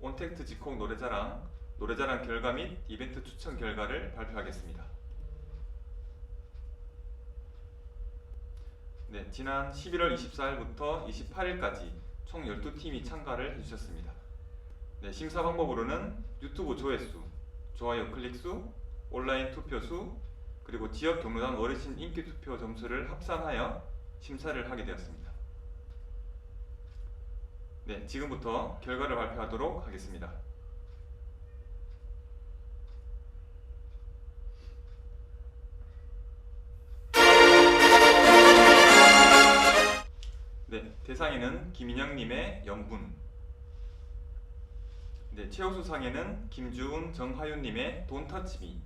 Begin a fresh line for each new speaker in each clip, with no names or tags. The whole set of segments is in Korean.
온택트 직콕 노래자랑 노래자랑 결과 및 이벤트 추천 결과를 발표하겠습니다. 네, 지난 11월 24일부터 28일까지 총 12팀이 참가를 해주셨습니다. 네, 심사 방법으로는 유튜브 조회수, 좋아요 클릭수, 온라인 투표수, 그리고 지역 경로당 어르신 인기 투표 점수를 합산하여 심사를 하게 되었습니다. 네, 지금부터 결과를 발표하도록 하겠습니다. 네, 대상에는 김인영님의 영분. 네, 최우수상에는 김주훈, 정하윤님의 돈터치미.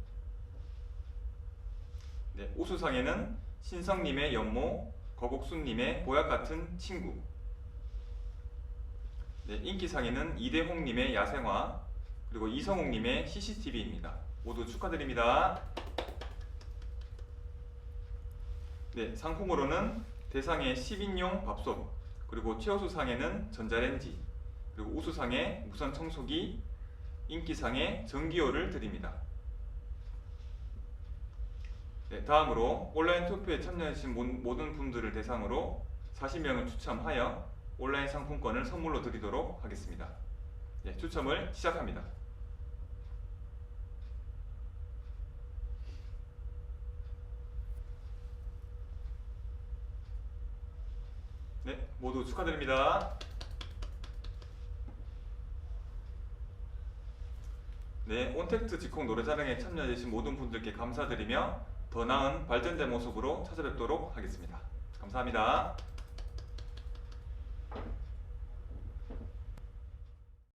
네, 우수상에는 신성님의 연모, 거국순님의 보약 같은 친구. 네, 인기 상에는 이대홍님의 야생화, 그리고 이성욱님의 CCTV입니다. 모두 축하드립니다. 네, 상품으로는 대상의 10인용 밥솥, 그리고 최우수상에는 전자레인지, 그리고 우수상에 무선 청소기, 인기상에 전기요를 드립니다. 네, 다음으로 온라인 투표에 참여하신 모- 모든 분들을 대상으로 40명을 추첨하여 온라인 상품권을 선물로 드리도록 하겠습니다. 네, 추첨을 시작합니다. 네, 모두 축하드립니다. 네, 온택트 직콕 노래자랑에 참여해주신 모든 분들께 감사드리며 더 나은 발전된 모습으로 찾아뵙도록 하겠습니다. 감사합니다.